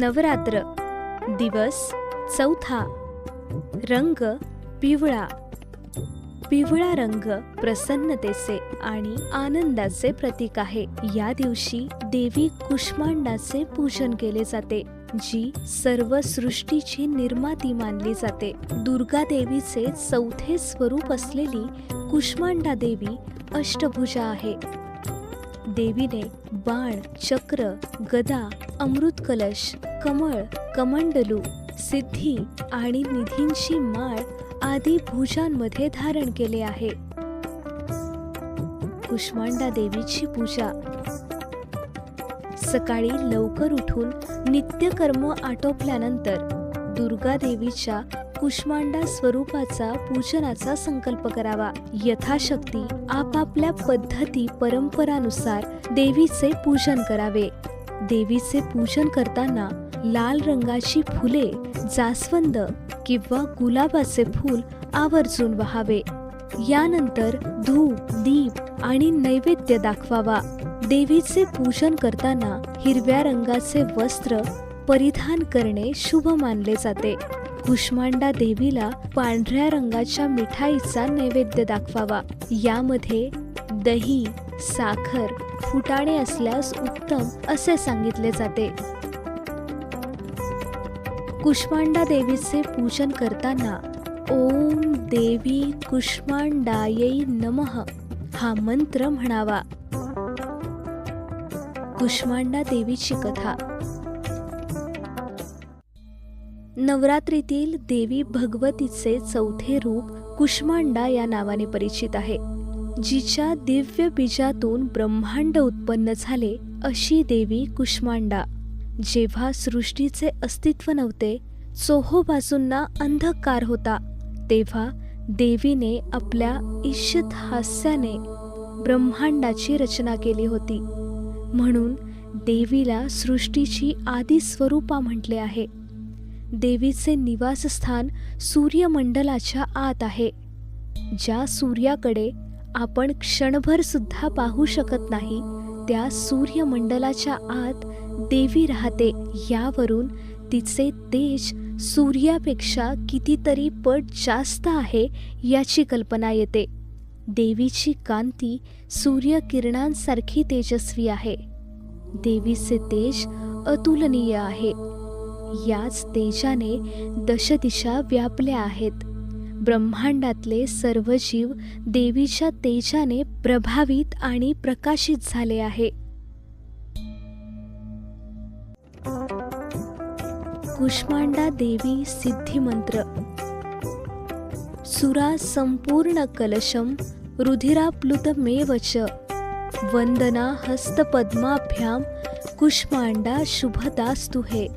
नवरात्र दिवस चौथा रंग पिवळा. पिवळा रंग प्रसन्नतेचे आणि आनंदाचे प्रतीक आहे. या दिवशी देवी कुष्मांडाचे पूजन केले जाते जी सर्व सृष्टीची निर्माती मानली जाते. दुर्गा देवीचे चौथे स्वरूप असलेली कुष्मांडा देवी अष्टभुजा आहे. देवीने बाण चक्र गदा अमृत कलश कमळ कमंडलू सिद्धी आणि निधींची माळ आदी भुजांमध्ये धारण केले आहे. कुष्मांडा देवीची पूजा. सकाळी लवकर उठून नित्यकर्म आटोपल्यानंतर दुर्गा देवीच्या कुष्मांडा स्वरूपाचा पूजनाचा संकल्प करावा. यथाशक्ती आपापल्या पद्धती परंपरानुसार देवीचे पूजन करावे. देवीचे पूजन करताना लाल रंगाची फुले जास्वंद किंवा गुलाबाचे फूल आवर्जून वहावे. यानंतर धूप दीप आणि नैवेद्य दाखवावा. देवीचे पूजन करताना हिरव्या रंगाचे वस्त्र परिधान करणे शुभ मानले जाते. कुष्मांडा देवीला पांढऱ्या रंगाच्या मिठाईचा नैवेद्य दाखवावा. यामध्ये दही साखर फुटाणे असल्यास उत्तम असे सांगितले जाते. कुष्मांडा देवीचे पूजन करताना ओम देवी कुष्मांडायै नमः हा मंत्र म्हणावा. कुष्मांडा देवीची कथा. नवरात्रीतील देवी भगवतीचे चौथे रूप कुष्मांडा या नावाने परिचित आहे. जिच्या दिव्य बीजातून ब्रह्मांड उत्पन्न झाले अशी देवी कुष्मांडा. जेव्हा सृष्टीचे अस्तित्व नव्हते चोहोबाजूंना अंधकार होता तेव्हा देवीने आपल्या ईशित हास्याने ब्रह्मांडाची रचना केली होती. म्हणून देवीला सृष्टीची आदी स्वरूपा म्हटले आहे. देवीचे निवासस्थान सूर्यमंडलाच्या आत आहे. ज्या सूर्याकडे आपण क्षणभर सुद्धा पाहू शकत नाही त्या सूर्यमंडलाच्या आत देवी राहते. यावरून तिचे तेज सूर्यापेक्षा कितीतरी पट जास्त आहे याची कल्पना येते. देवीची कांती सूर्यकिरणांसारखी तेजस्वी आहे. देवीचे तेज अतुलनीय आहे. याच तेजाने दशदिशा व्यापल्या आहेत. ब्रह्मांडातले सर्व जीव देवीच्या तेजाने प्रभावित आणि प्रकाशित झाले आहे. कुष्मांडा देवी सिद्धिमंत्र. सुरा संपूर्ण कलशम रुधिराप्लुतमेवच. वंदना हस्तपद्माभ्याम कुष्मांडा शुभदास्तु हे.